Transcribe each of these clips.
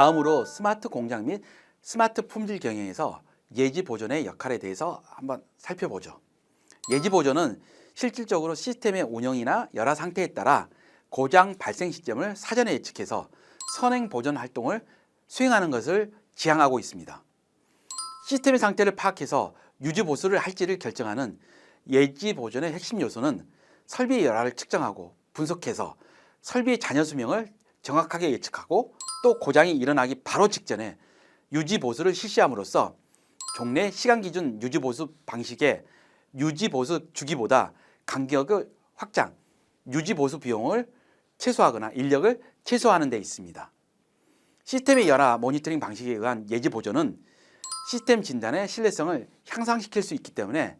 다음으로 스마트 공장 및 스마트 품질 경영에서 예지 보존의 역할에 대해서 한번 살펴보죠. 예지 보존은 실질적으로 시스템의 운영이나 열화 상태에 따라 고장 발생 시점을 사전에 예측해서 선행 보존 활동을 수행하는 것을 지향하고 있습니다. 시스템의 상태를 파악해서 유지 보수를 할지를 결정하는 예지 보존의 핵심 요소는 설비의 열화를 측정하고 분석해서 설비의 잔여 수명을 정확하게 예측하고 또 고장이 일어나기 바로 직전에 유지 보수를 실시함으로써 종래 시간 기준 유지 보수 방식의 유지 보수 주기보다 간격을 확장, 유지 보수 비용을 최소화하거나 인력을 최소화하는 데 있습니다. 시스템의 열화 모니터링 방식에 의한 예지 보존은 시스템 진단의 신뢰성을 향상시킬 수 있기 때문에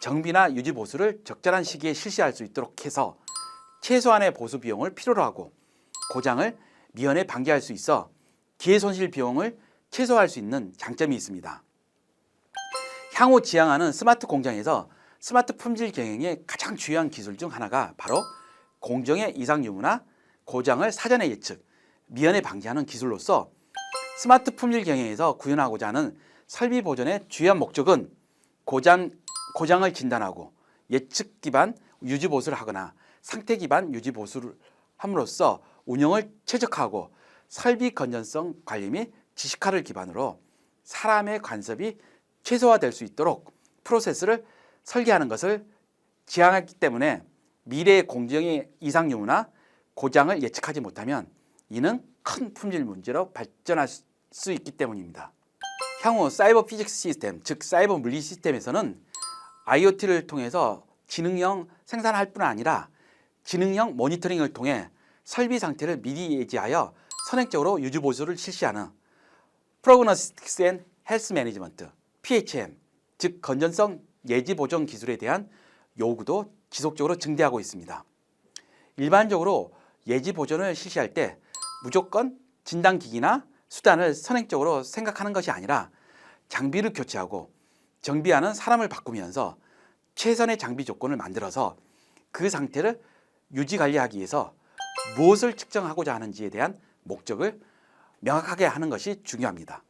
정비나 유지 보수를 적절한 시기에 실시할 수 있도록 해서 최소한의 보수 비용을 필요로 하고 고장을 미연에 방지할 수 있어 기회 손실 비용을 최소화할 수 있는 장점이 있습니다. 향후 지향하는 스마트 공장에서 스마트 품질 경영의 가장 중요한 기술 중 하나가 바로 공정의 이상 유무나 고장을 사전에 예측, 미연에 방지하는 기술로서 스마트 품질 경영에서 구현하고자 하는 설비 보존의 주요한 목적은 고장 고장을 진단하고 예측 기반 유지 보수를 하거나 상태 기반 유지 보수를 함으로써 운영을 최적화하고 설비 건전성 관리 및 지식화를 기반으로 사람의 간섭이 최소화될 수 있도록 프로세스를 설계하는 것을 지향했기 때문에 미래의 공정의 이상 유무나 고장을 예측하지 못하면 이는 큰 품질 문제로 발전할 수 있기 때문입니다. 향후 사이버 피직스 시스템, 즉 사이버 물리 시스템에서는 IoT를 통해서 지능형 생산할 뿐 아니라 지능형 모니터링을 통해 설비 상태를 미리 예지하여 선행적으로 유지 보수를 실시하는 프로그노스틱스 앤 헬스 매니지먼트 PHM 즉 건전성 예지 보존 기술에 대한 요구도 지속적으로 증대하고 있습니다. 일반적으로 예지 보존을 실시할 때 무조건 진단 기기나 수단을 선행적으로 생각하는 것이 아니라 장비를 교체하고 정비하는 사람을 바꾸면서 최선의 장비 조건을 만들어서 그 상태를 유지 관리하기 위해서 무엇을 측정하고자 하는지에 대한 목적을 명확하게 하는 것이 중요합니다.